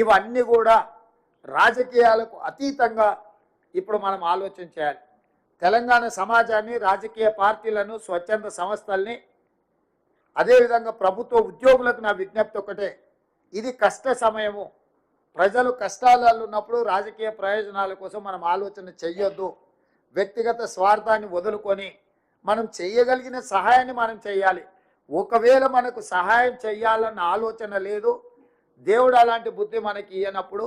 ఇవన్నీ కూడా రాజకీయాలకు అతీతంగా ఇప్పుడు మనం ఆలోచన చేయాలి. తెలంగాణ సమాజాన్ని రాజకీయ పార్టీలను స్వచ్ఛంద సంస్థల్ని అదేవిధంగా ప్రభుత్వ ఉద్యోగులకు నా విజ్ఞప్తి ఒకటే. ఇది కష్ట సమయము. ప్రజలు కష్టాలలో ఉన్నప్పుడు రాజకీయ ప్రయోజనాల కోసం మనం ఆలోచన చెయ్యొద్దు. వ్యక్తిగత స్వార్థాన్ని వదులుకొని మనం చేయగలిగిన సహాయాన్ని మనం చేయాలి ఒకవేళ మనకు సహాయం చేయాలన్న ఆలోచన లేదు దేవుడు అలాంటి బుద్ధి మనకి ఇయ్యనప్పుడు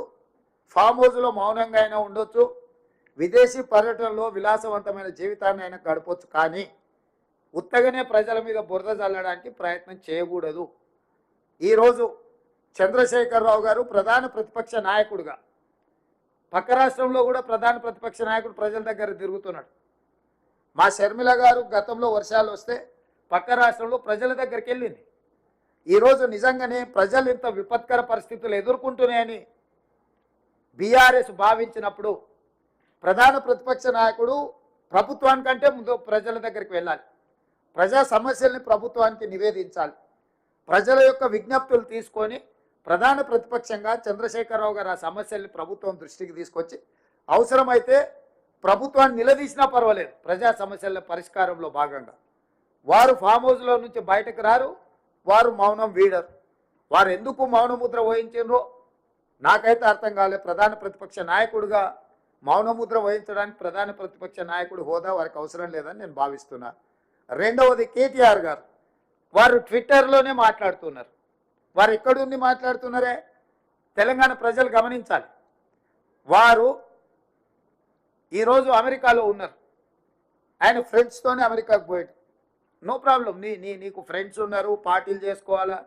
ఫామ్ హౌస్లో మౌనంగా అయినా ఉండొచ్చు. విదేశీ పర్యటనలో విలాసవంతమైన జీవితాన్ని అయినా గడపొచ్చు. కానీ ఉత్తగానే ప్రజల మీద బురద చల్లడానికి ప్రయత్నం చేయకూడదు. ఈరోజు చంద్రశేఖరరావు గారు ప్రధాన ప్రతిపక్ష నాయకుడుగా పక్క రాష్ట్రంలో కూడా ప్రధాన ప్రతిపక్ష నాయకుడు ప్రజల దగ్గర తిరుగుతున్నాడు. మా షర్మిల గారు గతంలో వర్షాలు వస్తే పక్క రాష్ట్రంలో ప్రజల దగ్గరికి వెళ్ళింది. ఈరోజు నిజంగానే ప్రజలు ఇంత విపత్కర పరిస్థితులు ఎదుర్కొంటున్నాయని బీఆర్ఎస్ భావించినప్పుడు ప్రధాన ప్రతిపక్ష నాయకుడు ప్రభుత్వానికంటే ముందు ప్రజల దగ్గరికి వెళ్ళాలి. ప్రజా సమస్యల్ని ప్రభుత్వానికి నివేదించాలి. ప్రజల యొక్క విజ్ఞప్తులు తీసుకొని ప్రధాన ప్రతిపక్షంగా చంద్రశేఖరరావు గారు ఆ సమస్యల్ని ప్రభుత్వం దృష్టికి తీసుకొచ్చి అవసరమైతే ప్రభుత్వాన్ని నిలదీసినా పర్వాలేదు ప్రజా సమస్యల పరిష్కారంలో భాగంగా. వారు ఫామ్ హౌస్లో నుంచి బయటకు రారు వారు మౌనం వీడరు. వారు ఎందుకు మౌనముద్ర వహించారో నాకైతే అర్థం కాలేదు ప్రధాన ప్రతిపక్ష నాయకుడిగా మౌనముద్ర వహించడానికి ప్రధాన ప్రతిపక్ష నాయకుడు హోదా వారికి అవసరం లేదని నేను భావిస్తున్నా. రెండవది కేటీఆర్ గారు. వారు ట్విట్టర్లోనే మాట్లాడుతున్నారు. వారు ఎక్కడుండి మాట్లాడుతున్నారే? తెలంగాణ ప్రజలు గమనించాలి. వారు ఈరోజు అమెరికాలో ఉన్నారు. ఆయన ఫ్రెండ్స్తోనే అమెరికాకు పోయాడు. నో ప్రాబ్లం నీ నీ నీకు ఫ్రెండ్స్ ఉన్నారు పార్టీలు చేసుకోవాలా?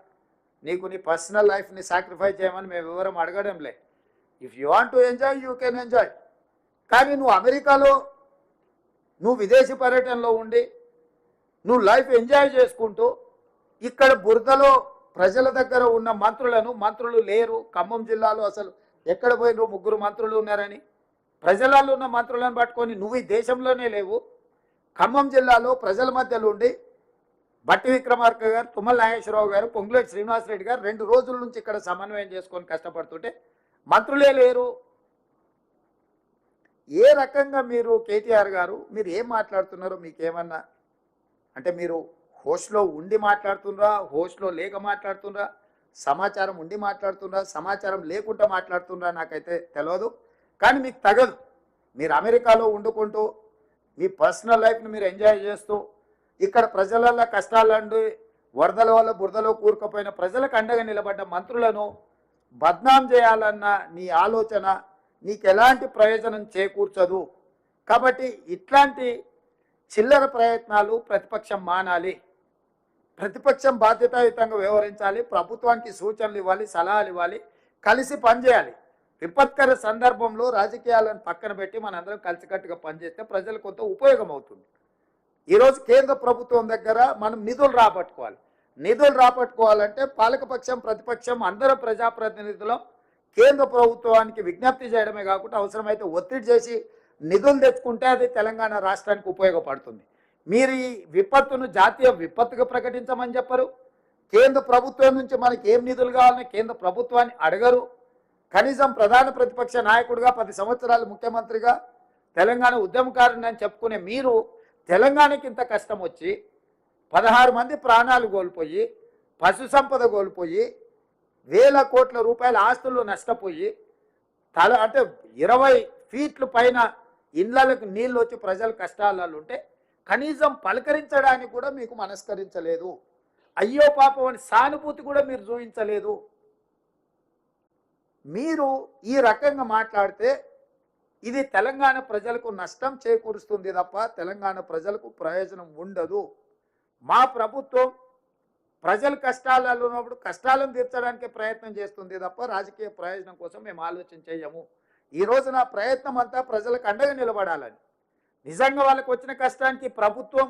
నీకు నీ పర్సనల్ లైఫ్ని సాక్రిఫైస్ చేయమని మేము వివరం అడగడంలే. If you want to enjoy you can enjoy కానీ నువ్వు అమెరికాలో నువ్వు విదేశీ పర్యటనలో ఉండి నువ్వు లైఫ్ ఎంజాయ్ చేసుకుంటూ ఇక్కడ బురదలో ప్రజల దగ్గర ఉన్న మంత్రులను మంత్రులు లేరు ఖమ్మం జిల్లాలో అసలు ఎక్కడ పోయినరు ముగ్గురు మంత్రులు ఉన్నారని? ప్రజలలో ఉన్న మంత్రులను పట్టుకొని నువ్వు ఈ దేశంలోనే లేవు. ఖమ్మం జిల్లాలో ప్రజల మధ్యలో ఉండి బట్టి విక్రమార్క గారు తుమ్మల నాగేశ్వరరావు గారు పొంగులేటి శ్రీనివాసరెడ్డి గారు రెండు రోజుల నుంచి ఇక్కడ సమన్వయం చేసుకొని కష్టపడుతుంటే మంత్రులే లేరు. ఏ రకంగా మీరు కేటీఆర్ గారు మీరు ఏం మాట్లాడుతున్నారో మీకేమన్నా? అంటే మీరు హోస్ట్లో ఉండి మాట్లాడుతున్నారా హోస్ట్లో లేక మాట్లాడుతున్నారా సమాచారం ఉండి మాట్లాడుతున్నారా సమాచారం లేకుండా మాట్లాడుతున్నారా నాకైతే తెలియదు కానీ మీకు తగదు. మీరు అమెరికాలో వండుకుంటూ మీ పర్సనల్ లైఫ్ని మీరు ఎంజాయ్ చేస్తూ ఇక్కడ ప్రజల కష్టాలండి వరదల వల్ల బురదలో కూరుకుపోయిన ప్రజలకు అండగా నిలబడ్డ మంత్రులను బద్నాం చేయాలన్న నీ ఆలోచన నీకు ఎలాంటి ప్రయోజనం చేకూర్చదు. కాబట్టి ఇట్లాంటి చిల్లర ప్రయత్నాలు ప్రతిపక్షం మానాలి. ప్రతిపక్షం బాధ్యతాయుతంగా వ్యవహరించాలి ప్రభుత్వానికి సూచనలు ఇవ్వాలి సలహాలు ఇవ్వాలి కలిసి పనిచేయాలి. విపత్కర సందర్భంలో రాజకీయాలను పక్కన పెట్టి మనందరం కలిసికట్టుగా పనిచేస్తే ప్రజలకు కొంత ఉపయోగం అవుతుంది. ఈరోజు కేంద్ర ప్రభుత్వం దగ్గర మనం నిధులు రాబట్టుకోవాలి. నిధులు రాబట్టుకోవాలంటే పాలకపక్షం ప్రతిపక్షం అందరం ప్రజాప్రతినిధులం కేంద్ర ప్రభుత్వానికి విజ్ఞప్తి చేయడమే కాకుండా అవసరమైతే ఒత్తిడి చేసి నిధులు తెచ్చుకుంటే అది తెలంగాణ రాష్ట్రానికి ఉపయోగపడుతుంది. మీరు ఈ విపత్తును జాతీయ విపత్తుగా ప్రకటించమని చెప్పరు. కేంద్ర ప్రభుత్వం నుంచి మనకి ఏం నిధులు కావాలని కేంద్ర ప్రభుత్వాన్ని అడగరు. కనీసం ప్రధాన ప్రతిపక్ష నాయకుడిగా పది సంవత్సరాలు ముఖ్యమంత్రిగా తెలంగాణ ఉద్యమకారుని అని చెప్పుకునే మీరు తెలంగాణకి ఇంత కష్టం వచ్చి పదహారు మంది ప్రాణాలు కోల్పోయి పశు సంపద కోల్పోయి వేల కోట్ల రూపాయల ఆస్తులు నష్టపోయి తల అంటే ఇరవై ఫీట్లు పైన ఇళ్ళలకు నీళ్ళు వచ్చి ప్రజలు కష్టాలలో ఉంటే కనీసం పలకరించడానికి కూడా మీకు మనస్కరించలేదు. అయ్యో పాపం అని సానుభూతి కూడా మీరు చూపించలేదు. మీరు ఈ రకంగా మాట్లాడితే ఇది తెలంగాణ ప్రజలకు నష్టం చేకూరుస్తుంది తప్ప తెలంగాణ ప్రజలకు ప్రయోజనం ఉండదు. మా ప్రభుత్వం ప్రజల కష్టాలలో ఉన్నప్పుడు కష్టాలను తీర్చడానికి ప్రయత్నం చేస్తుంది తప్ప రాజకీయ ప్రయోజనం కోసం మేము ఆలోచన చేయము. ఈరోజు నా ప్రయత్నం అంతా ప్రజలకు అండగా నిలబడాలని. నిజంగా వాళ్ళకు వచ్చిన కష్టానికి ప్రభుత్వం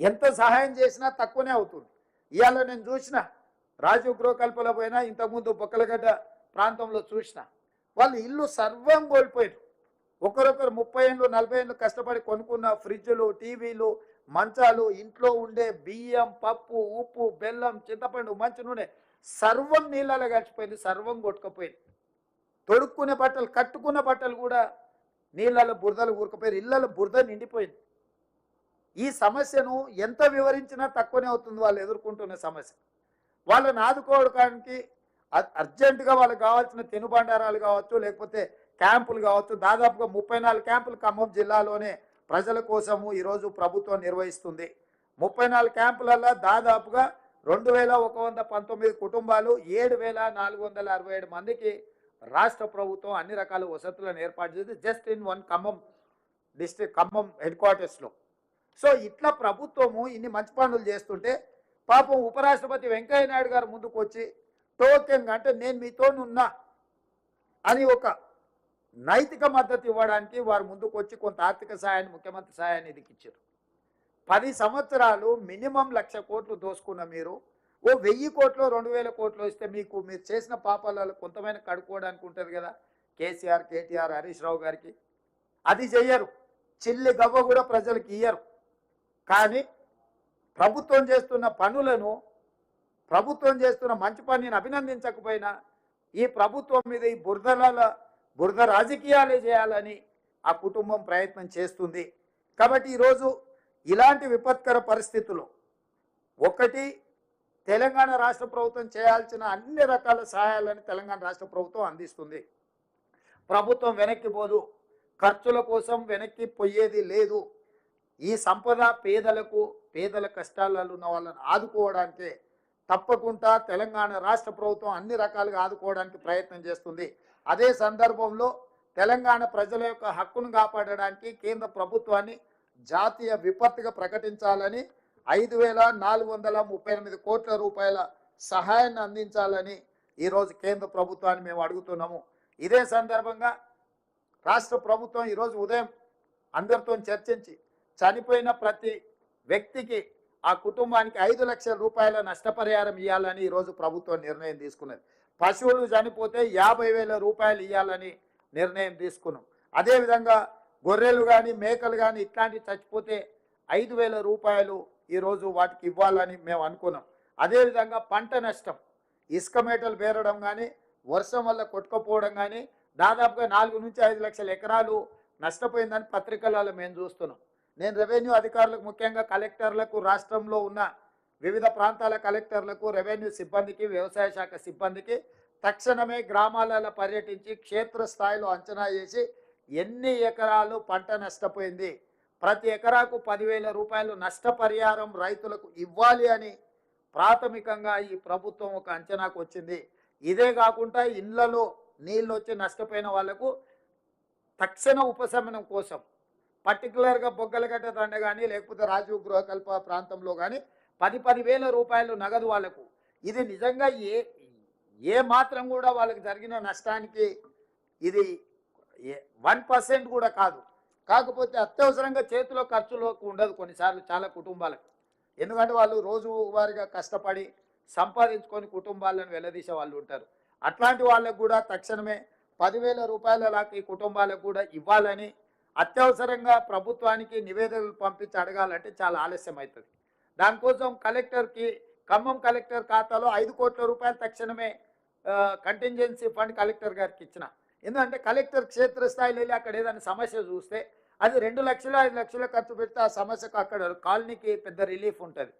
ఎంత సహాయం చేసినా తక్కువనే అవుతుంది. ఇవాళ నేను చూసిన రాజీవ్ గృహకల్పలో పోయినా ఇంతకుముందు బొక్కలగడ్డ ప్రాంతంలో చూసిన వాళ్ళు ఇల్లు సర్వం కోల్పోయారు ఒకరొకరు ముప్పై ఏళ్ళు నలభై ఏళ్ళు కష్టపడి కొనుక్కున్న ఫ్రిడ్జ్లు టీవీలు మంచాలు ఇంట్లో ఉండే బియ్యం పప్పు ఉప్పు బెల్లం చింతపండు మంచి నూనె సర్వం నీళ్ళలో గడిచిపోయింది సర్వం కొట్టుకుపోయింది. తొడుక్కునే బట్టలు కట్టుకున్న బట్టలు కూడా నీళ్ళలో బురదలు ఊరుకుపోయారు ఇళ్ళలో బురద నిండిపోయింది. ఈ సమస్యను ఎంత వివరించినా తక్కువనే అవుతుంది వాళ్ళు ఎదుర్కొంటున్న సమస్య. వాళ్ళని ఆదుకోవడానికి అర్జెంటుగా వాళ్ళకి కావాల్సిన తినుబండారాలు కావచ్చు లేకపోతే క్యాంపులు కావచ్చు దాదాపుగా ముప్పై నాలుగు క్యాంపులు ఖమ్మం జిల్లాలోనే ప్రజల కోసము ఈరోజు ప్రభుత్వం నిర్వహిస్తుంది. ముప్పై నాలుగు క్యాంపులలో దాదాపుగా రెండు వేల ఒక వంద పంతొమ్మిది కుటుంబాలు ఏడు వేల నాలుగు వందల అరవై ఏడు మందికి రాష్ట్ర ప్రభుత్వం అన్ని రకాల వసతులను ఏర్పాటు చేసి just in one Khammam district Khammam head క్వార్టర్స్లో. సో ఇట్లా ప్రభుత్వము ఇన్ని మంచి పనులు చేస్తుంటే పాపం ఉపరాష్ట్రపతి వెంకయ్య నాయుడు గారు ముందుకు వచ్చి టోకెన్ అంటే నేను మీతో ఉన్నా అని ఒక నైతిక మద్దతు ఇవ్వడానికి వారు ముందుకు వచ్చి కొంత ఆర్థిక సహాయాన్ని ముఖ్యమంత్రి సహాయాన్ని ఇచ్చారు పది సంవత్సరాలు మినిమం లక్ష కోట్లు దోసుకున్న మీరు ఓ వెయ్యి కోట్లు రెండు వేల కోట్లు ఇస్తే మీకు మీరు చేసిన పాపాలలో కొంతమైన కడుక్కోవడానికి ఉంటుంది కదా కేసీఆర్ కేటీఆర్ హరీష్ రావు గారికి. అది చెయ్యరు. చిల్లి గవ్వ కూడా ప్రజలకు ఇయ్యరు. కానీ ప్రభుత్వం చేస్తున్న పనులను ప్రభుత్వం చేస్తున్న మంచి పనిని అభినందించకపోయినా ఈ ప్రభుత్వం మీద ఈ బురదల బురద రాజకీయాలే చేయాలని ఆ కుటుంబం ప్రయత్నం చేస్తుంది. కాబట్టి ఈరోజు ఇలాంటి విపత్కర పరిస్థితులు ఒకటి తెలంగాణ రాష్ట్ర ప్రభుత్వం చేయాల్సిన అన్ని రకాల సహాయాలను తెలంగాణ రాష్ట్ర ప్రభుత్వం అందిస్తుంది. ప్రభుత్వం వెనక్కి పోదు ఖర్చుల కోసం వెనక్కి పోయేది లేదు. ఈ సంపద పేదలకు పేదల కష్టాలలో ఉన్న వాళ్ళని ఆదుకోవడానికే తప్పకుండా తెలంగాణ రాష్ట్ర ప్రభుత్వం అన్ని రకాలుగా ఆదుకోవడానికి ప్రయత్నం చేస్తుంది. అదే సందర్భంలో తెలంగాణ ప్రజల యొక్క హక్కును కాపాడడానికి కేంద్ర ప్రభుత్వాన్ని జాతీయ విపత్తుగా ప్రకటించాలని ఐదు వేల నాలుగు వందల ముప్పై ఎనిమిది కోట్ల రూపాయల సహాయాన్ని అందించాలని ఈరోజు కేంద్ర ప్రభుత్వాన్ని మేము అడుగుతున్నాము. ఇదే సందర్భంగా రాష్ట్ర ప్రభుత్వం ఈరోజు ఉదయం అందరితో చర్చించి చనిపోయిన ప్రతి వ్యక్తికి ఆ కుటుంబానికి ఐదు లక్షల రూపాయల నష్టపరిహారం ఇవ్వాలని ఈరోజు ప్రభుత్వం నిర్ణయం తీసుకున్నది. పశువులు చనిపోతే యాభై వేల రూపాయలు ఇవ్వాలని నిర్ణయం తీసుకున్నాం. అదేవిధంగా గొర్రెలు కానీ మేకలు కానీ ఇట్లాంటివి చచ్చిపోతే ఐదు వేల రూపాయలు ఈరోజు వాటికి ఇవ్వాలని మేము అనుకున్నాం. అదేవిధంగా పంట నష్టం. ఇసుక మేటలు పేరడం కానీ వర్షం వల్ల కొట్టుకపోవడం కానీ దాదాపుగా నాలుగు నుంచి ఐదు లక్షల ఎకరాలు నష్టపోయిందని పత్రికలలో మేము చూస్తున్నాం. నేను రెవెన్యూ అధికారులకు ముఖ్యంగా కలెక్టర్లకు రాష్ట్రంలో ఉన్న వివిధ ప్రాంతాల కలెక్టర్లకు రెవెన్యూ సిబ్బందికి వ్యవసాయ శాఖ సిబ్బందికి తక్షణమే గ్రామాలలో పర్యటించి క్షేత్రస్థాయిలో అంచనా చేసి ఎన్ని ఎకరాలు పంట నష్టపోయింది? ప్రతి ఎకరాకు పదివేల రూపాయలు నష్టపరిహారం రైతులకు ఇవ్వాలి అని ప్రాథమికంగా ఈ ప్రభుత్వం ఒక అంచనాకు వచ్చింది. ఇదే కాకుండా ఇళ్ళలో నీళ్ళు వచ్చి నష్టపోయిన వాళ్ళకు తక్షణ ఉపశమనం కోసం పర్టికులర్గా బొగ్గలగట్ట దండ కానీ లేకపోతే రాజీవ్ గృహకల్ప ప్రాంతంలో కానీ పది పది వేల రూపాయలు నగదు వాళ్ళకు. ఇది నిజంగా ఏ ఏ మాత్రం కూడా వాళ్ళకి జరిగిన నష్టానికి ఇది వన్ పర్సెంట్ కూడా కాదు. కాకపోతే అత్యవసరంగా చేతిలో ఖర్చులోకి ఉండదు కొన్నిసార్లు చాలా కుటుంబాలకు. ఎందుకంటే వాళ్ళు రోజువారీగా కష్టపడి సంపాదించుకొని కుటుంబాలను వెళ్ళదీసే వాళ్ళు ఉంటారు. అట్లాంటి వాళ్ళకు కూడా తక్షణమే పదివేల రూపాయల లాగా ఈ కుటుంబాలకు కూడా ఇవ్వాలని అత్యవసరంగా ప్రభుత్వానికి నివేదనలు పంపించి అడగాలంటే చాలా ఆలస్యం అవుతుంది దానికోసం కలెక్టర్కి ఖమ్మం కలెక్టర్ ఖాతాలో ఐదు కోట్ల రూపాయలు తక్షణమే కంటింజెన్సీ ఫండ్ కలెక్టర్ గారికి ఇచ్చిన. ఎందుకంటే కలెక్టర్ క్షేత్రస్థాయిలో వెళ్ళి అక్కడ ఏదైనా సమస్య చూస్తే అది రెండు లక్షలు ఐదు లక్షలు ఖర్చు పెడితే ఆ సమస్యకు అక్కడ కాలనీకి పెద్ద రిలీఫ్ ఉంటుంది.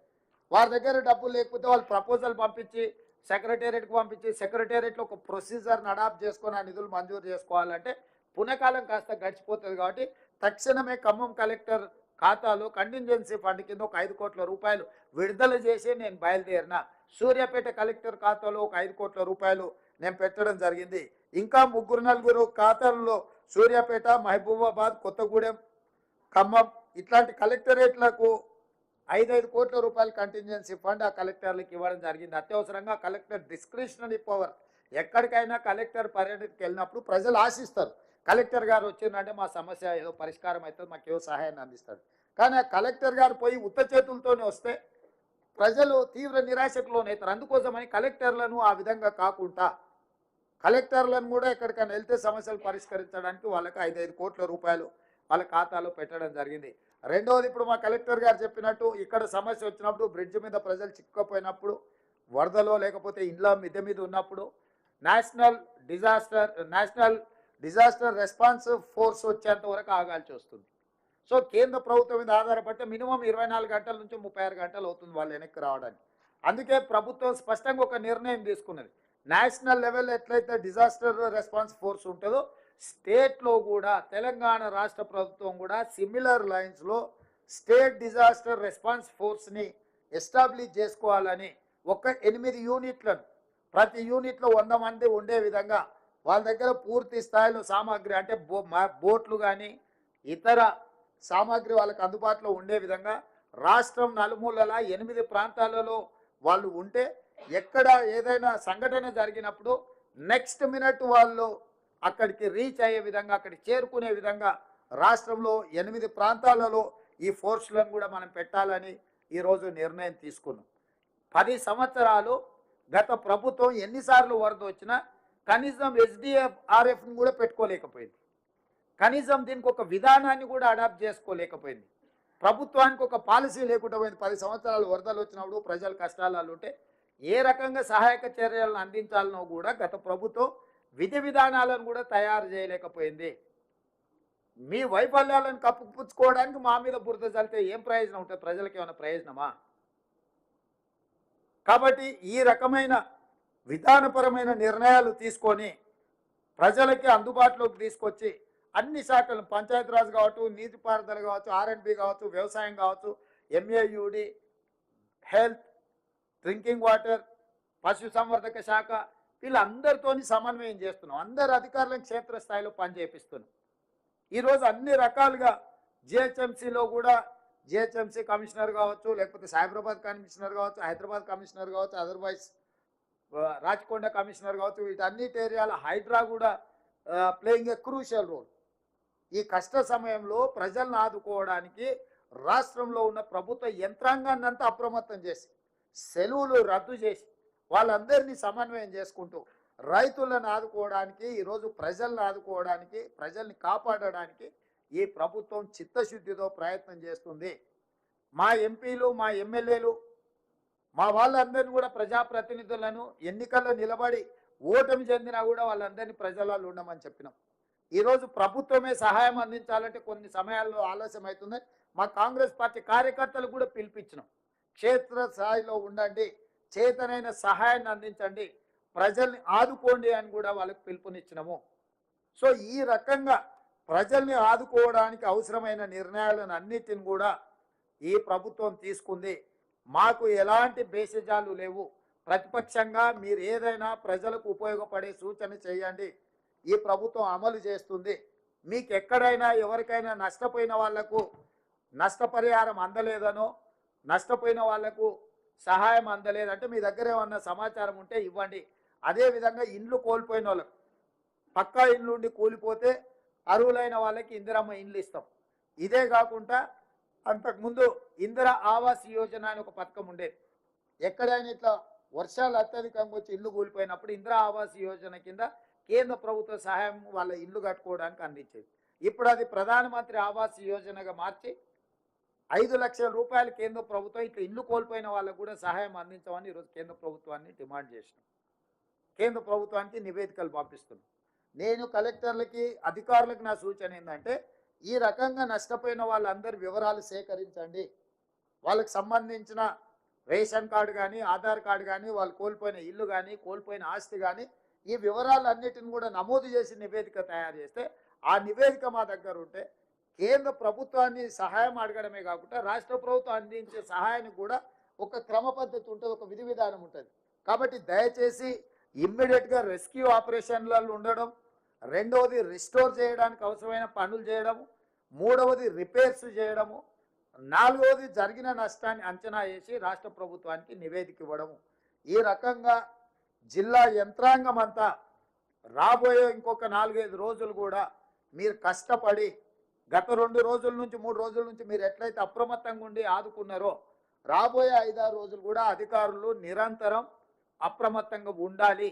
వారి దగ్గర డబ్బులు లేకపోతే వాళ్ళు ప్రపోజల్ పంపించి సెక్రటేరియట్కి పంపించి సెక్రటేరియట్లో ఒక ప్రొసీజర్ని అడాప్ట్ చేసుకొని ఆ నిధులు మంజూరు చేసుకోవాలంటే పునకాలం కాస్త గడిచిపోతుంది కాబట్టి తక్షణమే ఖమ్మం కలెక్టర్ ఖాతాలో కంటింజెన్సీ ఫండ్ కింద ఒక ఐదు కోట్ల రూపాయలు విడుదల చేసి నేను బయలుదేరిన. సూర్యాపేట కలెక్టర్ ఖాతాలో ఒక ఐదు కోట్ల రూపాయలు నేను పెట్టడం జరిగింది. ఇంకా ముగ్గురు నలుగురు ఖాతాల్లో సూర్యాపేట మహబూబాబాద్ కొత్తగూడెం ఖమ్మం ఇట్లాంటి కలెక్టరేట్లకు ఐదైదు కోట్ల రూపాయల కంటింజెన్సీ ఫండ్ ఆ కలెక్టర్లకు ఇవ్వడం జరిగింది. అత్యవసరంగా కలెక్టర్ డిస్క్రిషనరీ పవర్ ఎక్కడికైనా కలెక్టర్ పర్యటనకి వెళ్ళినప్పుడు ప్రజలు ఆశిస్తారు. కలెక్టర్ గారు వచ్చిందంటే మా సమస్య ఏదో పరిష్కారం అవుతుంది మాకు ఏదో సహాయాన్ని అందిస్తారు కానీ ఆ కలెక్టర్ గారు పోయి ఉత్త చేతులతోనే వస్తే ప్రజలు తీవ్ర నిరాశకు లోనవుతారు. అందుకోసమని కలెక్టర్లను ఆ విధంగా కాకుండా కలెక్టర్లను కూడా ఎక్కడికైనా వెళ్తే సమస్యలు పరిష్కరించడానికి వాళ్ళకి ఐదైదు కోట్ల రూపాయలు వాళ్ళ ఖాతాలో పెట్టడం జరిగింది. రెండవది ఇప్పుడు మా కలెక్టర్ గారు చెప్పినట్టు ఇక్కడ సమస్య వచ్చినప్పుడు బ్రిడ్జ్ మీద ప్రజలు చిక్కుకపోయినప్పుడు వరదలో లేకపోతే ఇండ్ల మిద్దె మీద ఉన్నప్పుడు national disaster national disaster response force వచ్చేంత వరకు ఆగాల్సి వస్తుంది. సో కేంద్ర ప్రభుత్వం మీద ఆధారపడితే మినిమం ఇరవై నాలుగు గంటల నుంచి ముప్పై ఆరు గంటలు అవుతుంది వాళ్ళు వెనక్కి రావడానికి. అందుకే ప్రభుత్వం స్పష్టంగా ఒక నిర్ణయం తీసుకున్నది. నేషనల్ లెవెల్ ఎట్లయితే డిజాస్టర్ రెస్పాన్స్ ఫోర్స్ ఉంటుందో స్టేట్లో కూడా తెలంగాణ రాష్ట్ర ప్రభుత్వం కూడా సిమిలర్ లైన్స్లో స్టేట్ డిజాస్టర్ రెస్పాన్స్ ఫోర్స్ని ఎస్టాబ్లిష్ చేసుకోవాలని ఒక ఎనిమిది యూనిట్లను ప్రతి యూనిట్లో వంద మంది ఉండే విధంగా వాళ్ళ దగ్గర పూర్తి స్థాయిలో సామాగ్రి అంటే బో బోట్లు కానీ ఇతర సామాగ్రి వాళ్ళకి అందుబాటులో ఉండే విధంగా రాష్ట్రం నలుమూలల ఎనిమిది ప్రాంతాలలో వాళ్ళు ఉంటే ఎక్కడ ఏదైనా సంఘటన జరిగినప్పుడు నెక్స్ట్ మినిట్ వాళ్ళు అక్కడికి రీచ్ అయ్యే విధంగా అక్కడికి చేరుకునే విధంగా రాష్ట్రంలో ఎనిమిది ప్రాంతాలలో ఈ ఫోర్స్లను కూడా మనం పెట్టాలని ఈరోజు నిర్ణయం తీసుకున్నాం. పది సంవత్సరాలు గత ప్రభుత్వం ఎన్నిసార్లు వరద వచ్చినా కనీసం ఎస్డిఎఫ్ ఆర్ఎఫ్ని కూడా పెట్టుకోలేకపోయింది. కనీసం దీనికి ఒక విధానాన్ని కూడా అడాప్ట్ చేసుకోలేకపోయింది. ప్రభుత్వానికి ఒక పాలసీ లేకుండా పోయింది. పది సంవత్సరాలు వరదలు వచ్చినప్పుడు ప్రజలు కష్టాలు ఉంటే ఏ రకంగా సహాయక చర్యలను అందించాలనో కూడా గత ప్రభుత్వం విధి విధానాలను కూడా తయారు చేయలేకపోయింది. మీ వైఫల్యాలను కప్పుపుచ్చుకోవడానికి మా మీద బురద చల్లితే ఏం ప్రయోజనం ఉంటుంది ప్రజలకు ఏమైనా ప్రయోజనమా? కాబట్టి ఈ రకమైన విధానపరమైన నిర్ణయాలు తీసుకొని ప్రజలకి అందుబాటులోకి తీసుకొచ్చి అన్ని శాఖలు పంచాయతీరాజ్ కావచ్చు నీటిపారుదల కావచ్చు ఆర్ఎండ్బి కావచ్చు వ్యవసాయం కావచ్చు ఎంఏయుడి హెల్త్ డ్రింకింగ్ వాటర్ పశు సంవర్ధక శాఖ వీళ్ళందరితోని సమన్వయం చేస్తున్నాం. అందరు అధికారులను క్షేత్రస్థాయిలో పనిచేపిస్తున్నాం. ఈరోజు అన్ని రకాలుగా జిహెచ్ఎంసీలో కూడా జిహెచ్ఎంసీ కమిషనర్ కావచ్చు లేకపోతే సైబరాబాద్ కమిషనర్ కావచ్చు హైదరాబాద్ కమిషనర్ కావచ్చు అదర్వైజ్ రాచకొండ కమిషనర్ కావచ్చు వీటన్నిటి ఏరియాల హైడ్రా కూడా ప్లేయింగ్ ఏ క్రూషియల్ రోల్. ఈ కష్ట సమయంలో ప్రజలను ఆదుకోవడానికి రాష్ట్రంలో ఉన్న ప్రభుత్వ యంత్రాంగాన్ని అంతా అప్రమత్తం చేసి సెలవులు రద్దు చేసి వాళ్ళందరినీ సమన్వయం చేసుకుంటూ రైతులను ఆదుకోవడానికి ఈరోజు ప్రజలను ఆదుకోవడానికి ప్రజల్ని కాపాడడానికి ఈ ప్రభుత్వం చిత్తశుద్ధితో ప్రయత్నం చేస్తుంది. మా ఎంపీలు మా ఎమ్మెల్యేలు మా వాళ్ళందరినీ కూడా ప్రజాప్రతినిధులను ఎన్నికల్లో నిలబడి ఓటమి చెందినా కూడా వాళ్ళందరినీ ప్రజలలో ఉండమని చెప్పినాం. ఈరోజు ప్రభుత్వమే సహాయం అందించాలంటే కొన్ని సమయాల్లో ఆలస్యం అవుతుంది. మా కాంగ్రెస్ పార్టీ కార్యకర్తలు కూడా పిలిపించినాం. క్షేత్ర స్థాయిలో ఉండండి చేతనైన సహాయాన్ని అందించండి ప్రజల్ని ఆదుకోండి అని కూడా వాళ్ళకి పిలుపునిచ్చినాము. సో ఈ రకంగా ప్రజల్ని ఆదుకోవడానికి అవసరమైన నిర్ణయాలను అన్నిటిని కూడా ఈ ప్రభుత్వం తీసుకుంది. మాకు ఎలాంటి బేసిజాలు లేవు. ప్రతిపక్షంగా మీరు ఏదైనా ప్రజలకు ఉపయోగపడే సూచన చేయండి. ఈ ప్రభుత్వం అమలు చేస్తుంది. మీకు ఎక్కడైనా ఎవరికైనా నష్టపోయిన వాళ్ళకు నష్టపరిహారం అందలేదనో నష్టపోయిన వాళ్ళకు సహాయం అందలేదంటే మీ దగ్గర ఏమన్నా సమాచారం ఉంటే ఇవ్వండి. అదేవిధంగా ఇండ్లు కోల్పోయిన వాళ్ళకు పక్కా ఇండ్లు ఉండి కూలిపోతే అర్హులైన వాళ్ళకి ఇందిరమ్మ ఇండ్లు ఇస్తాం. ఇదే కాకుండా అంతకుముందు ఇందిర ఆవాస్ యోజన అని ఒక పథకం ఉండేది ఎక్కడైనా ఇట్లా వర్షాలు అత్యధికంగా వచ్చి ఇల్లు కూలిపోయినప్పుడు ఇందిరా ఆవాస్ యోజన కింద కేంద్ర ప్రభుత్వ సహాయం వాళ్ళ ఇల్లు కట్టుకోవడానికి అందించేది. ఇప్పుడు అది ప్రధానమంత్రి ఆవాస్ యోజనగా మార్చి ఐదు లక్షల రూపాయలు కేంద్ర ప్రభుత్వం ఇట్లా ఇల్లు కోల్పోయిన వాళ్ళకు కూడా సహాయం అందించమని ఈరోజు కేంద్ర ప్రభుత్వాన్ని డిమాండ్ చేసినాం. కేంద్ర ప్రభుత్వానికి నివేదికలు పంపిస్తున్నాం. నేను కలెక్టర్లకి అధికారులకు నా సూచన ఏంటంటే ఈ రకంగా నష్టపోయిన వాళ్ళందరి వివరాలు సేకరించండి. వాళ్ళకి సంబంధించిన రేషన్ కార్డు కానీ ఆధార్ కార్డు కానీ వాళ్ళు కోల్పోయిన ఇల్లు కానీ కోల్పోయిన ఆస్తి కానీ ఈ వివరాలన్నిటిని కూడా నమోదు చేసి నివేదిక తయారు చేస్తే ఆ నివేదిక మా దగ్గర ఉంటే కేంద్ర ప్రభుత్వాన్ని సహాయం అడగడమే కాకుండా రాష్ట్ర ప్రభుత్వం అందించే సహాయానికి కూడా ఒక క్రమ పద్ధతి ఉంటుంది ఒక విధి విధానం ఉంటుంది. కాబట్టి దయచేసి ఇమ్మీడియట్గా రెస్క్యూ ఆపరేషన్లలో ఉండడం రెండవది రిస్టోర్ చేయడానికి అవసరమైన పనులు చేయడము మూడవది రిపేర్స్ చేయడము నాలుగవది జరిగిన నష్టాన్ని అంచనా వేసి రాష్ట్ర ప్రభుత్వానికి నివేదిక ఇవ్వడము. ఈ రకంగా జిల్లా యంత్రాంగం అంతా రాబోయే ఇంకొక నాలుగైదు రోజులు కూడా మీరు కష్టపడి గత రెండు రోజుల నుంచి మూడు రోజుల నుంచి మీరు ఎట్లయితే అప్రమత్తంగా ఉండి ఆదుకున్నారో రాబోయే ఐదారు రోజులు కూడా అధికారులు నిరంతరం అప్రమత్తంగా ఉండాలి.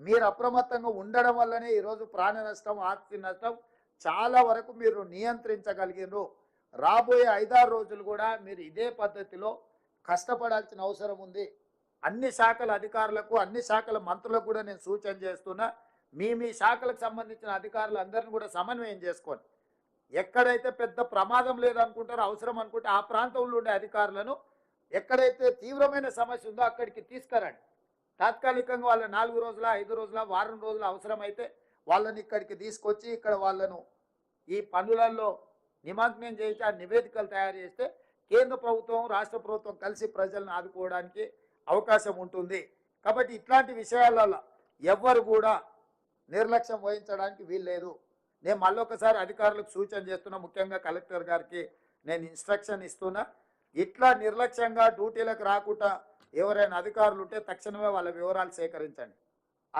మీరు అప్రమత్తంగా ఉండడం వల్లనే ఈరోజు ప్రాణ నష్టం ఆస్తి నష్టం చాలా వరకు మీరు నియంత్రించగలిగినారు రాబోయే ఐదారు రోజులు కూడా మీరు ఇదే పద్ధతిలో కష్టపడాల్సిన అవసరం ఉంది. అన్ని శాఖల అధికారులకు అన్ని శాఖల మంత్రులకు కూడా నేను సూచన చేస్తున్నా. మీ మీ శాఖలకు సంబంధించిన అధికారులు అందరిని కూడా సమన్వయం చేసుకోండి. ఎక్కడైతే పెద్ద ప్రమాదం లేదనుకుంటారో అవసరం అనుకుంటే ఆ ప్రాంతంలో ఉండే అధికారులను ఎక్కడైతే తీవ్రమైన సమస్య ఉందో అక్కడికి తీసుకురండి. తాత్కాలికంగా వాళ్ళ నాలుగు రోజుల ఐదు రోజుల వారం రోజుల అవసరమైతే వాళ్ళని ఇక్కడికి తీసుకొచ్చి ఇక్కడ వాళ్ళను ఈ పనులలో నిమగ్నం చేసి ఆ నివేదికలు తయారు చేస్తే కేంద్ర ప్రభుత్వం రాష్ట్ర ప్రభుత్వం కలిసి ప్రజలను ఆదుకోవడానికి అవకాశం ఉంటుంది. కాబట్టి ఇట్లాంటి విషయాలలో ఎవ్వరు కూడా నిర్లక్ష్యం వహించడానికి వీల్లేదు. నేను మళ్ళొకసారి అధికారులకు సూచన చేస్తున్నా ముఖ్యంగా కలెక్టర్ గారికి నేను ఇన్స్ట్రక్షన్ ఇస్తున్నా. ఇట్లా నిర్లక్ష్యంగా డ్యూటీలకు రాకుండా ఎవరైనా అధికారులు ఉంటే తక్షణమే వాళ్ళ వివరాలు సేకరించండి.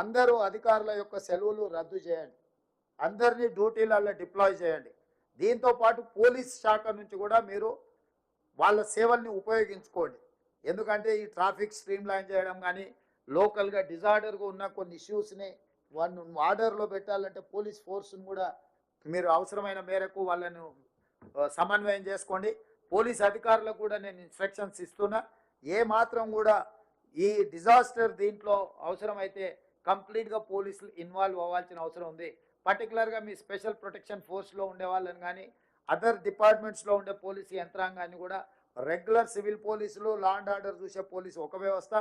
అందరూ అధికారుల యొక్క సెలవులు రద్దు చేయండి. అందరినీ డ్యూటీలలో డిప్లాయ్ చేయండి. దీంతో పాటు పోలీస్ శాఖ నుంచి కూడా మీరు వాళ్ళ సేవల్ని ఉపయోగించుకోండి. ఎందుకంటే ఈ ట్రాఫిక్ స్ట్రీమ్ లైన్ చేయడం కానీ లోకల్గా డిజార్డర్గా ఉన్న కొన్ని ఇష్యూస్ని వాళ్ళను ఆర్డర్లో పెట్టాలంటే పోలీస్ ఫోర్స్ని కూడా మీరు అవసరమైన మేరకు వాళ్ళను సమన్వయం చేసుకోండి. పోలీస్ అధికారులకు కూడా నేను ఇన్స్ట్రక్షన్స్ ఇస్తున్నా. ఏ మాత్రం కూడా ఈ డిజాస్టర్ దీంట్లో అవసరమైతే కంప్లీట్గా పోలీసులు ఇన్వాల్వ్ అవ్వాల్సిన అవసరం ఉంది. పర్టికులర్గా మీ స్పెషల్ ప్రొటెక్షన్ ఫోర్స్లో ఉండే వాళ్ళని కానీ అదర్ డిపార్ట్మెంట్స్లో ఉండే పోలీసు యంత్రాంగాన్ని కూడా రెగ్యులర్ సివిల్ పోలీసులు లా అండ్ ఆర్డర్ చూసే పోలీసు ఒక వ్యవస్థ.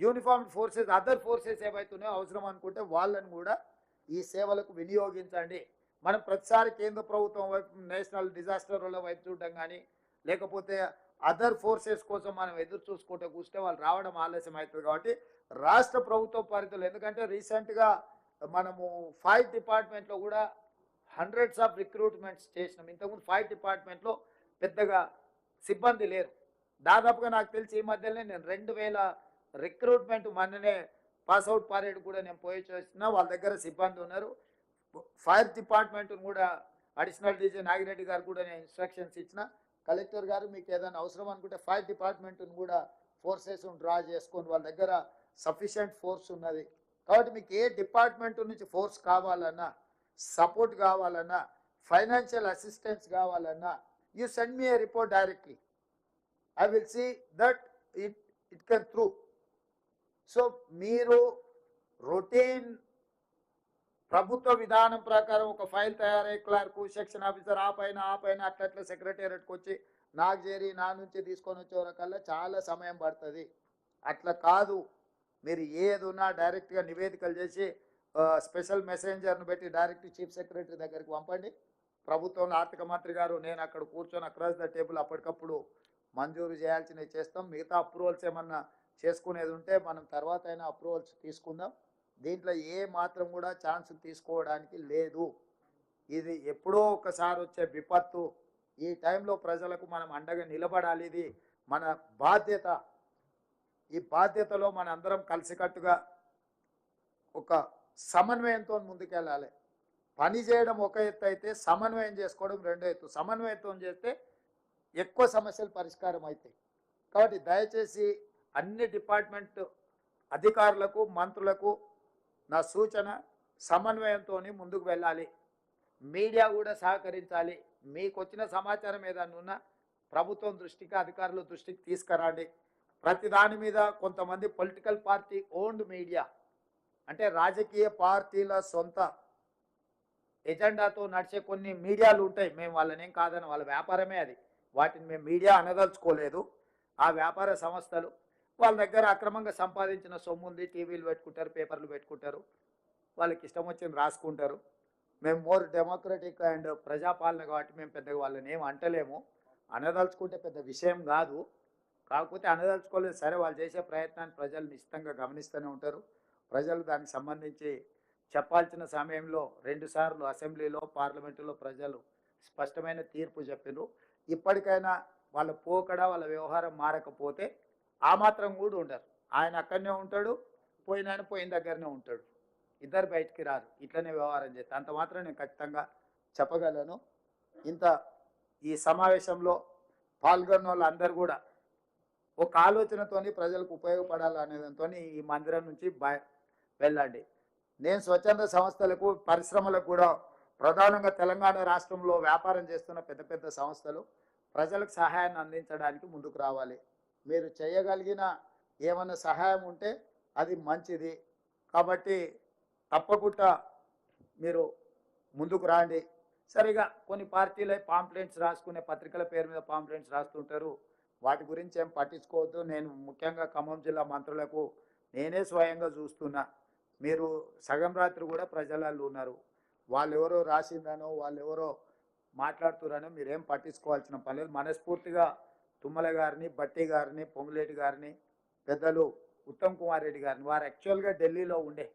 యూనిఫామ్ ఫోర్సెస్ అదర్ ఫోర్సెస్ ఏవైతున్నాయో అవసరం అనుకుంటే వాళ్ళని కూడా ఈ సేవలకు వినియోగించండి. మనం ప్రతిసారి కేంద్ర ప్రభుత్వం వైపు నేషనల్ డిజాస్టర్ వైపు చూడడం కానీ లేకపోతే అదర్ ఫోర్సెస్ కోసం మనం ఎదురు చూసుకుంటూ కూస్తే వాళ్ళు రావడం ఆలస్యం అవుతుంది కాబట్టి రాష్ట్ర ప్రభుత్వ పరిధిలో ఎందుకంటే రీసెంట్గా మనము ఫైర్ డిపార్ట్మెంట్లో కూడా హండ్రెడ్స్ ఆఫ్ రిక్రూట్మెంట్స్ చేసినాం. ఇంతకుముందు ఫైర్ డిపార్ట్మెంట్లో పెద్దగా సిబ్బంది లేరు. దాదాపుగా నాకు తెలిసి ఈ మధ్యలోనే నేను రెండు వేల రిక్రూట్మెంట్ మొన్ననే పాస్ అవుట్ కూడా నేను పోయి చేస్తున్నా వాళ్ళ దగ్గర సిబ్బంది ఉన్నారు. ఫైర్ డిపార్ట్మెంట్ను కూడా అడిషనల్ డీజీ నాగిరెడ్డి గారు కూడా నేను ఇన్స్ట్రక్షన్స్ ఇచ్చిన. కలెక్టర్ గారు మీకు ఏదైనా అవసరం అనుకుంటే ఫైర్ డిపార్ట్మెంట్ను కూడా ఫోర్సెస్ డ్రా చేసుకొని వాళ్ళ దగ్గర సఫిషియంట్ ఫోర్స్ ఉన్నది. కాబట్టి మీకు ఏ డిపార్ట్మెంట్ నుంచి ఫోర్స్ కావాలన్నా సపోర్ట్ కావాలన్నా ఫైనాన్షియల్ అసిస్టెన్స్ కావాలన్నా you send me a report directly. I will see that it it can through. So మీరు రొటీన్ ప్రభుత్వ విధానం ప్రకారం ఒక ఫైల్ తయారై క్లర్క్ సెక్షన్ ఆఫీసర్ ఆ పైన ఆ పైన అట్లా అట్లా సెక్రటేరియట్కి వచ్చి నాకు చేరి నా నుంచి తీసుకొని వచ్చేవరకల్లా చాలా సమయం పడుతుంది. అట్లా కాదు. మీరు ఏది ఉన్నా డైరెక్ట్గా నివేదికలు చేసి స్పెషల్ మెసెంజర్ను పెట్టి డైరెక్ట్ చీఫ్ సెక్రటరీ దగ్గరికి పంపండి. ప్రభుత్వంలో ఆర్థిక మంత్రి గారు నేను అక్కడ కూర్చొని అక్రాస్ ద టేబుల్ అప్పటికప్పుడు మంజూరు చేయాల్సినవి చేస్తాం. మిగతా అప్రూవల్స్ ఏమన్నా చేసుకునేది ఉంటే మనం తర్వాత అయినా అప్రూవల్స్ తీసుకుందాం. దీంట్లో ఏ మాత్రం కూడా ఛాన్స్ తీసుకోవడానికి లేదు. ఇది ఎప్పుడో ఒకసారి వచ్చే విపత్తు. ఈ టైంలో ప్రజలకు మనం అండగా నిలబడాలి. ఇది మన బాధ్యత. ఈ బాధ్యతలో మన అందరం కలిసికట్టుగా ఒక సమన్వయంతో ముందుకెళ్ళాలి. పని చేయడం ఒక ఎత్తు అయితే సమన్వయం చేసుకోవడం రెండో ఎత్తు. సమన్వయంతో చేస్తే ఎక్కువ సమస్యలు పరిష్కారం అవుతాయి. కాబట్టి దయచేసి అన్ని డిపార్ట్మెంట్ అధికారులకు మంత్రులకు నా సూచన సమన్వయంతో ముందుకు వెళ్ళాలి. మీడియా కూడా సహకరించాలి. మీకు వచ్చిన సమాచారం ఏదన్నా ఉన్నా ప్రభుత్వం దృష్టికి అధికారుల దృష్టికి తీసుకురండి. ప్రతి దాని మీద కొంతమంది పొలిటికల్ పార్టీ ఓన్డ్ మీడియా అంటే రాజకీయ పార్టీల సొంత ఎజెండాతో నడిచే కొన్ని మీడియాలు ఉంటాయి. మేము వాళ్ళని ఏం కాదని వాళ్ళ వ్యాపారమే అది. వాటిని మేము మీడియా అనదలుచుకోలేదు. ఆ వ్యాపార సంస్థలు వాళ్ళ దగ్గర అక్రమంగా సంపాదించిన సొమ్ము ఉంది టీవీలు పెట్టుకుంటారు పేపర్లు పెట్టుకుంటారు. వాళ్ళకి ఇష్టం వచ్చింది రాసుకుంటారు. మేము మోర్ డెమోక్రటిక్ అండ్ ప్రజాపాలన కాబట్టి మేము పెద్దగా వాళ్ళని ఏం అంటలేము. అనదలుచుకుంటే పెద్ద విషయం కాదు. కాకపోతే అనదలుచుకోలేదు. సరే వాళ్ళు చేసే ప్రయత్నాన్ని ప్రజలు నిశ్చితంగా గమనిస్తూనే ఉంటారు. ప్రజలు దానికి సంబంధించి చెప్పాల్సిన సమయంలో రెండుసార్లు అసెంబ్లీలో పార్లమెంటులో ప్రజలు స్పష్టమైన తీర్పు చెప్పారు ఇప్పటికైనా వాళ్ళ పోకడ వాళ్ళ వ్యవహారం మారకపోతే ఆ మాత్రం కూడా ఉండరు. ఆయన అక్కడనే ఉంటాడు పోయిన ఆయన పోయిన దగ్గరనే ఉంటాడు. ఇద్దరు బయటికి రారు. ఇట్లనే వ్యవహారం చేస్తే అంత మాత్రం నేను ఖచ్చితంగా చెప్పగలను. ఇంత ఈ సమావేశంలో పాల్గొన్న వాళ్ళందరూ కూడా ఒక ఆలోచనతోని ప్రజలకు ఉపయోగపడాలనేదాంతో ఈ మందిరం నుంచి బయ వెళ్ళండి. నేను స్వచ్ఛంద సంస్థలకు పరిశ్రమలకు కూడా ప్రధానంగా తెలంగాణ రాష్ట్రంలో వ్యాపారం చేస్తున్న పెద్ద పెద్ద సంస్థలు ప్రజలకు సహాయాన్ని అందించడానికి ముందుకు రావాలి. మీరు చేయగలిగిన ఏమైనా సహాయం ఉంటే అది మంచిది. కాబట్టి తప్పకుండా మీరు ముందుకు రాండి. సరిగా కొన్ని పార్టీలే పాంప్లెంట్స్ రాసుకునే పత్రికల పేరు మీద పాంప్లెంట్స్ రాస్తుంటారు. వాటి గురించి ఏం పట్టించుకోవద్దు. నేను ముఖ్యంగా ఖమ్మం జిల్లా మంత్రులకు నేనే స్వయంగా చూస్తున్నా. మీరు సగం రాత్రి కూడా ప్రజలలో ఉన్నారు. వాళ్ళు ఎవరో రాసిందనో వాళ్ళు ఎవరో మాట్లాడుతున్నారనో మీరేం పట్టించుకోవాల్సిన పని లేదు. మనస్ఫూర్తిగా తుమ్మల గారిని బట్టి గారిని పొంగులేటి గారిని పెద్దలు ఉత్తమ్ కుమార్ రెడ్డి గారిని. వారు యాక్చువల్గా ఢిల్లీలో ఉండే.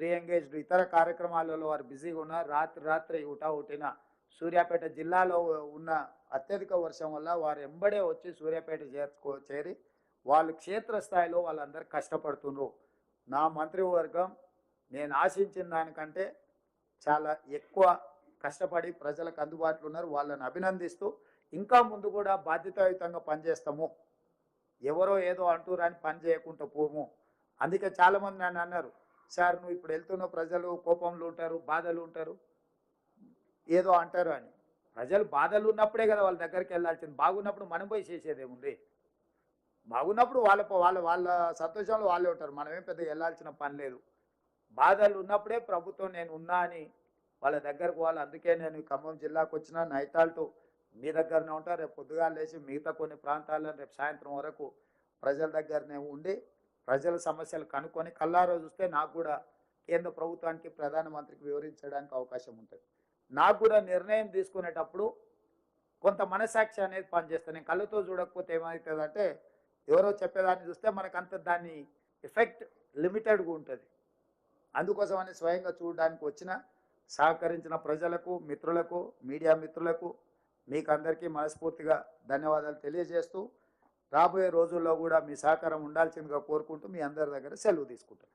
ప్రీ ఎంగేజ్డ్ ఇతర కార్యక్రమాలలో వారు బిజీగా ఉన్నారు. రాత్రి రాత్రి ఉటా ఉటిన సూర్యాపేట జిల్లాలో ఉన్న అత్యధిక వర్షం వల్ల వారు ఎంబడే వచ్చి సూర్యాపేట చేర్చుకో చేరి వాళ్ళు క్షేత్రస్థాయిలో వాళ్ళందరూ కష్టపడుతున్నారు నా మంత్రివర్గం నేను ఆశించిన దానికంటే చాలా ఎక్కువ కష్టపడి ప్రజలకు అందుబాటులో ఉన్నారు. వాళ్ళని అభినందిస్తూ ఇంకా ముందు కూడా బాధ్యతాయుతంగా పనిచేస్తాము. ఎవరో ఏదో అంటూరని పని చేయకుండా పోము. అందుకే చాలామంది నన్ను అన్నారు సార్ నువ్వు ఇప్పుడు వెళ్తున్న ప్రజలు కోపంలో ఉంటారు బాధలు ఉంటారు. ఏదో అంటారు అని. ప్రజలు బాధలు ఉన్నప్పుడే కదా వాళ్ళ దగ్గరికి వెళ్ళాల్సింది. బాగున్నప్పుడు మనం పోయి చేసేదేముంది బాగున్నప్పుడు వాళ్ళ వాళ్ళ వాళ్ళ సంతోషంలో వాళ్ళే ఉంటారు. మనమేం పెద్ద వెళ్ళాల్సిన పని లేదు. బాధలు ఉన్నప్పుడే ప్రభుత్వం నేను ఉన్నా అని వాళ్ళ దగ్గరకు వాళ్ళు అందుకే నేను ఖమ్మం జిల్లాకు వచ్చిన నైతాల్టు మీ దగ్గరనే ఉంటారు రేపు పొద్దుగా లేచి మిగతా కొన్ని ప్రాంతాల్లో రేపు సాయంత్రం వరకు ప్రజల దగ్గరనే ఉండి ప్రజల సమస్యలు కనుక్కొని కల్లారో చూస్తే నాకు కూడా కేంద్ర ప్రభుత్వానికి ప్రధానమంత్రికి వివరించడానికి అవకాశం ఉంటుంది. నాకు కూడా నిర్ణయం తీసుకునేటప్పుడు కొంత మనసాక్షి అనేది పనిచేస్తాను నేను కళ్ళతో చూడకపోతే ఏమవుతుందంటే ఎవరో చెప్పేదాన్ని చూస్తే మనకు అంత దాని ఎఫెక్ట్ లిమిటెడ్గా ఉంటుంది. అందుకోసమని స్వయంగా చూడడానికి వచ్చిన సహకరించిన ప్రజలకు మిత్రులకు మీడియా మిత్రులకు మీకు అందరికీ మనస్ఫూర్తిగా ధన్యవాదాలు తెలియజేస్తూ రాబోయే రోజుల్లో కూడా మీ సహకారం ఉండాల్సిందిగా కోరుకుంటూ మీ అందరి దగ్గర సెలవు తీసుకుంటాను